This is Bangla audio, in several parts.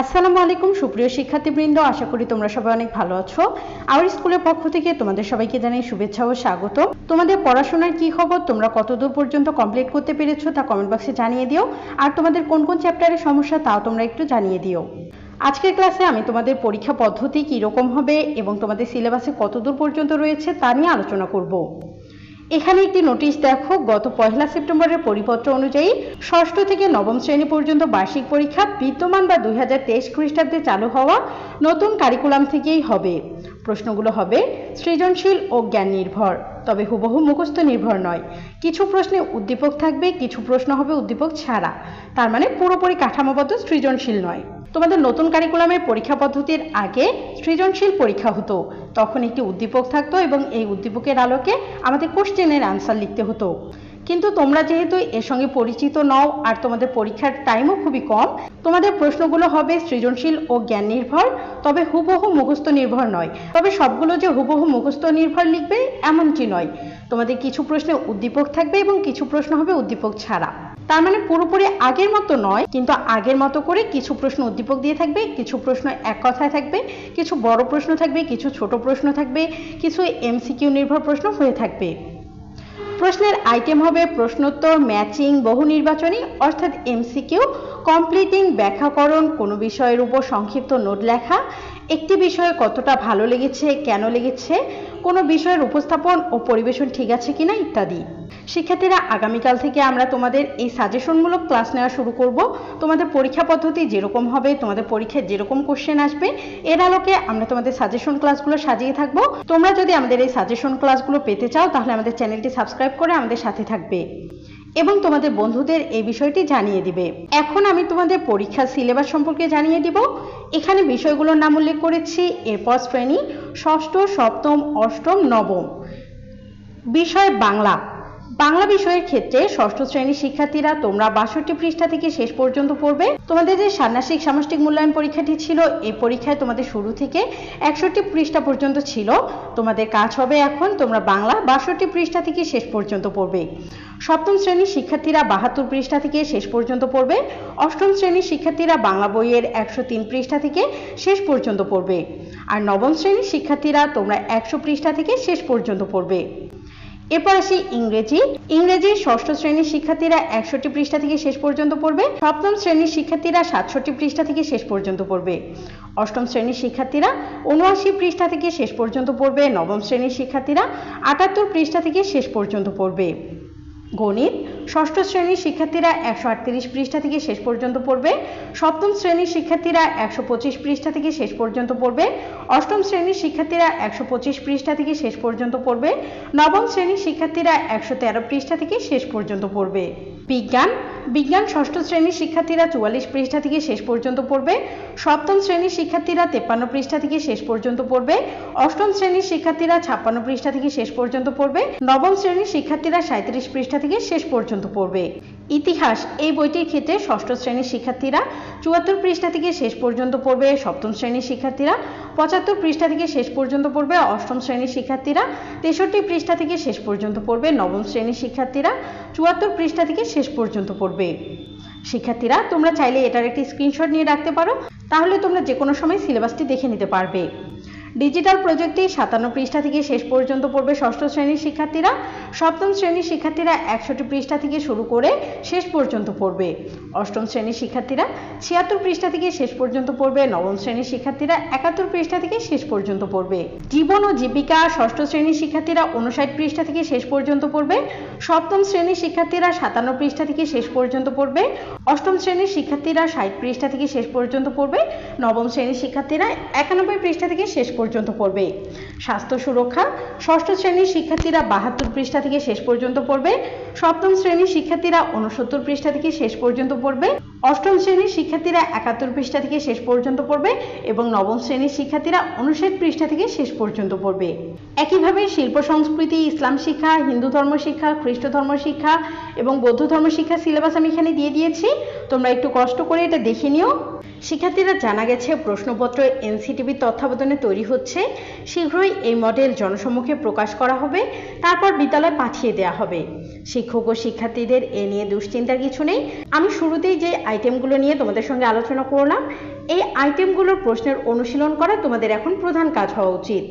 আসসালামু আলাইকুম, সুপ্রিয় শিক্ষার্থীবৃন্দ। আশা করি তোমরা সবাই অনেক ভালো আছো। আমার স্কুলের পক্ষ থেকে তোমাদের সবাইকে জানাই শুভেচ্ছা ও স্বাগত। তোমাদের পড়াশোনার কি খবর? তোমরা কতদূর পর্যন্ত কমপ্লিট করতে পেরেছ তা কমেন্ট বক্সে জানিয়ে দিও। আর তোমাদের কোন কোন চ্যাপ্টারের সমস্যা তাও তোমরা একটু জানিয়ে দিও। আজকের ক্লাসে আমি তোমাদের পরীক্ষা পদ্ধতি কী রকম হবে এবং তোমাদের সিলেবাসে কতদূর পর্যন্ত রয়েছে তা নিয়ে আলোচনা করব। এখানে একটি নোটিশ দেখো, গত পয়লা সেপ্টেম্বরের পরিপত্র অনুযায়ী ষষ্ঠ থেকে নবম শ্রেণি পর্যন্ত বার্ষিক পরীক্ষা বিদ্যমান বা দুই হাজার তেইশ খ্রিস্টাব্দে চালু হওয়া নতুন কারিকুলাম থেকেই হবে। প্রশ্নগুলো হবে সৃজনশীল ও জ্ঞান নির্ভর। তবে হুবহু মুখস্থ নির্ভর নয়। কিছু প্রশ্নে উদ্দীপক থাকবে, কিছু প্রশ্ন হবে উদ্দীপক ছাড়া। তার মানে পুরোপুরি কাঠামোবদ্ধ, সৃজনশীল নয়। তোমাদের নতুন কারিকুলামের পরীক্ষা পদ্ধতির আগে সৃজনশীল পরীক্ষা হতো। তখন একটি উদ্দীপক থাকতো এবং এই উদ্দীপকের আলোকে আমাদের কোশ্চেনের আনসার লিখতে হতো। কিন্তু তোমরা যেহেতু এর সঙ্গে পরিচিত নও আর তোমাদের পরীক্ষার টাইমও খুবই কম, তোমাদের প্রশ্নগুলো হবে সৃজনশীল ও জ্ঞান নির্ভর, তবে হুবহু মুখস্থ নির্ভর নয়। তবে সবগুলো যে হুবহু মুখস্থ নির্ভর লিখবে, এমনটি নয়। তোমাদের কিছু প্রশ্নে উদ্দীপক থাকবে এবং কিছু প্রশ্ন হবে উদ্দীপক ছাড়া। তার মানে পুরোপুরি আগের মতো নয়, কিন্তু আগের মতো করে কিছু প্রশ্ন উদ্দীপক দিয়ে থাকবে, কিছু প্রশ্ন এক কথায় থাকবে, কিছু বড় প্রশ্ন থাকবে, কিছু ছোট প্রশ্ন থাকবে, কিছু এমসিকিউ নির্ভর প্রশ্ন হয়ে থাকবে। প্রশ্নের আইটেম হবে প্রশ্নোত্তর ম্যাচিং বহু নির্বাচনী, অর্থাৎ এমসিকিউ কমপ্লিটিং ব্যাখ্যাকরণ, কোনো বিষয়ের উপর সংক্ষিপ্ত নোট লেখা, একটি বিষয়ে কতটা ভালো লেগেছে, কেন লেগেছে, কোনো বিষয়ের উপস্থাপন ও পরিবেশন ঠিক আছে কিনা ইত্যাদি। শিক্ষার্থীরা, আগামীকাল থেকে আমরা তোমাদের এই সাজেশনমূলক ক্লাস নেওয়া শুরু করব। তোমাদের পরীক্ষা পদ্ধতি যেরকম হবে, তোমাদের পরীক্ষায় যেরকম কোশ্চেন আসবে, এর আলোকে আমরা তোমাদের সাজেশন ক্লাসগুলো সাজিয়ে থাকব। তোমরা যদি আমাদের এই সাজেশন ক্লাসগুলো পেতে চাও, তাহলে আমাদের চ্যানেলটি সাবস্ক্রাইব করে আমাদের সাথে থাকবে এবং তোমাদের বন্ধুদের এই বিষয়টি জানিয়ে দিবে। এখন আমি তোমাদের পরীক্ষার সিলেবাস সম্পর্কে জানিয়ে দিব। এখানে বিষয়গুলোর নাম উল্লেখ করেছি। এরপর শ্রেণি, ষষ্ঠ, সপ্তম, অষ্টম, নবম। বিষয় বাংলা। বাংলা বিষয়ের ক্ষেত্রে ষষ্ঠ শ্রেণির শিক্ষার্থীরা তোমরা বাষট্টি পৃষ্ঠা থেকে শেষ পর্যন্ত পড়বে। তোমাদের যে ষান্মাসিক সামষ্টিক মূল্যায়ন পরীক্ষাটি ছিল এই পরীক্ষায় তোমাদের শুরু থেকে একষট্টি পৃষ্ঠা পর্যন্ত ছিল। তোমাদের কাজ হবে এখন তোমরা বাংলা বাষট্টি পৃষ্ঠা থেকে শেষ পর্যন্ত পড়বে। সপ্তম শ্রেণির শিক্ষার্থীরা বাহাত্তর পৃষ্ঠা থেকে শেষ পর্যন্ত পড়বে। অষ্টম শ্রেণির শিক্ষার্থীরা বাংলা বইয়ের একশো তিন পৃষ্ঠা থেকে শেষ পর্যন্ত পড়বে। আর নবম শ্রেণির শিক্ষার্থীরা তোমরা একশো পৃষ্ঠা থেকে শেষ পর্যন্ত পড়বে। এরপর আসি ইংরেজি। ইংরেজির ষষ্ঠ শ্রেণির শিক্ষার্থীরা একষট্টি পৃষ্ঠা থেকে শেষ পর্যন্ত পড়বে। সপ্তম শ্রেণির শিক্ষার্থীরা সাতষট্টি পৃষ্ঠা থেকে শেষ পর্যন্ত পড়বে। অষ্টম শ্রেণির শিক্ষার্থীরা উনআশি পৃষ্ঠা থেকে শেষ পর্যন্ত পড়বে। নবম শ্রেণির শিক্ষার্থীরা আটাত্তর পৃষ্ঠা থেকে শেষ পর্যন্ত পড়বে। গণিত ষষ্ঠ শ্রেণির শিক্ষার্থীরা একশো আটত্রিশ পৃষ্ঠা থেকে শেষ পর্যন্ত পড়বে। সপ্তম শ্রেণির শিক্ষার্থীরা একশো পঁচিশ পৃষ্ঠা থেকে শেষ পর্যন্ত পড়বে। অষ্টম শ্রেণির শিক্ষার্থীরা একশো পঁচিশ পৃষ্ঠা থেকে শেষ পর্যন্ত পড়বে। নবম শ্রেণির শিক্ষার্থীরা একশো তেরো পৃষ্ঠা থেকে শেষ পর্যন্ত পড়বে। বিজ্ঞান। বিজ্ঞান ষষ্ঠ শ্রেণির শিক্ষার্থীরা চুয়াল্লিশ পৃষ্ঠা থেকে শেষ পর্যন্ত পড়বে। সপ্তম শ্রেণির শিক্ষার্থীরা তেপ্পান্ন পৃষ্ঠা থেকে শেষ পর্যন্ত পড়বে। অষ্টম শ্রেণির শিক্ষার্থীরা ছাপ্পান্ন পৃষ্ঠা থেকে শেষ পর্যন্ত পড়বে। নবম শ্রেণির শিক্ষার্থীরা সাঁত্রিশ পৃষ্ঠা থেকে শেষ পর্যন্ত পড়বে। ইতিহাস। এই বইটির ক্ষেত্রে ষষ্ঠ শ্রেণির শিক্ষার্থীরা চুয়াত্তর পৃষ্ঠা থেকে শেষ পর্যন্ত পড়বে সপ্তম শ্রেণির শিক্ষার্থীরা, পঁচাত্তর পৃষ্ঠা থেকে শেষ পর্যন্ত পড়বে অষ্টম শ্রেণির শিক্ষার্থীরা, তেষট্টি পৃষ্ঠা থেকে শেষ পর্যন্ত পড়বে নবম শ্রেণির শিক্ষার্থীরা, চুয়াত্তর পৃষ্ঠা থেকে শেষ পর্যন্ত পড়বে। শিক্ষার্থীরা, তোমরা চাইলে এটার একটি স্ক্রিনশট নিয়ে রাখতে পারো। তাহলে তোমরা যে কোনো সময় সিলেবাসটি দেখে নিতে পারবে। ডিজিটাল প্রযুক্তি সাতান্ন পৃষ্ঠা থেকে শেষ পর্যন্ত পড়বে ষষ্ঠ শ্রেণির শিক্ষার্থীরা। সপ্তম শ্রেণির শিক্ষার্থীরা একষট্টি পৃষ্ঠা থেকে শুরু করে শেষ পর্যন্ত পড়বে। অষ্টম শ্রেণির শিক্ষার্থীরা ছিয়াত্তর পৃষ্ঠা থেকে শেষ পর্যন্ত পড়বে। নবম শ্রেণির শিক্ষার্থীরা একাত্তর পৃষ্ঠা থেকে শেষ পর্যন্ত পড়বে। জীবন ও জীবিকা, ষষ্ঠ শ্রেণির শিক্ষার্থীরা উনষাট পৃষ্ঠা থেকে শেষ পর্যন্ত পড়বে। সপ্তম শ্রেণির শিক্ষার্থীরা সাতান্ন পৃষ্ঠা থেকে শেষ পর্যন্ত পড়বে। অষ্টম শ্রেণির শিক্ষার্থীরা ষাট পৃষ্ঠা থেকে শেষ পর্যন্ত পড়বে। নবম শ্রেণির শিক্ষার্থীরা একানব্বই পৃষ্ঠা থেকে শেষ পর্যন্ত পড়বে। স্বাস্থ্য সুরক্ষা, ষষ্ঠ শ্রেণির শিক্ষার্থীরা বাহাত্তর পৃষ্ঠা থেকে শেষ পর্যন্ত পড়বে। সপ্তম শ্রেণির শিক্ষার্থীরা উনসত্তর পৃষ্ঠা থেকে শেষ পর্যন্ত পড়বে। অষ্টম শ্রেণির শিক্ষার্থীরা একাত্তর পৃষ্ঠা থেকে শেষ পর্যন্ত পড়বে এবং নবম শ্রেণির শিক্ষার্থীরা উনষাট পৃষ্ঠা থেকে শেষ পর্যন্ত পড়বে। একইভাবে শিল্প সংস্কৃতি, ইসলাম শিক্ষা, হিন্দু ধর্ম শিক্ষা, খ্রিস্ট ধর্ম শিক্ষা এবং বৌদ্ধ ধর্ম শিক্ষা সিলেবাস আমি এখানে দিয়ে দিয়েছি। তোমরা একটু কষ্ট করে এটা দেখে নিও। শিক্ষার্থীরা জানা গেছে, প্রশ্নপত্র এনসিটিভির তত্ত্বাবধানে তৈরি হচ্ছে। শীঘ্রই এই মডেল জনসম্মুখে প্রকাশ করা হবে, তারপর বিদ্যালয়ে পাঠিয়ে দেওয়া হবে। শিক্ষক ও শিক্ষার্থীদের এ নিয়ে দুশ্চিন্তার কিছু নেই। আমি শুরুতেই যে আইটেমগুলো নিয়ে তোমাদের সঙ্গে আলোচনা করলাম, এই আইটেমগুলোর প্রশ্নের অনুশীলন করা তোমাদের এখন প্রধান কাজ হওয়া উচিত।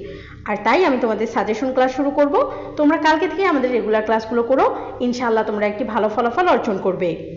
আর তাই আমি তোমাদের সাজেশন ক্লাস শুরু করব। তোমরা কালকে থেকে আমাদের রেগুলার ক্লাসগুলো করো। ইনশাআল্লাহ তোমরা একটি ভালো ফলাফল অর্জন করবে।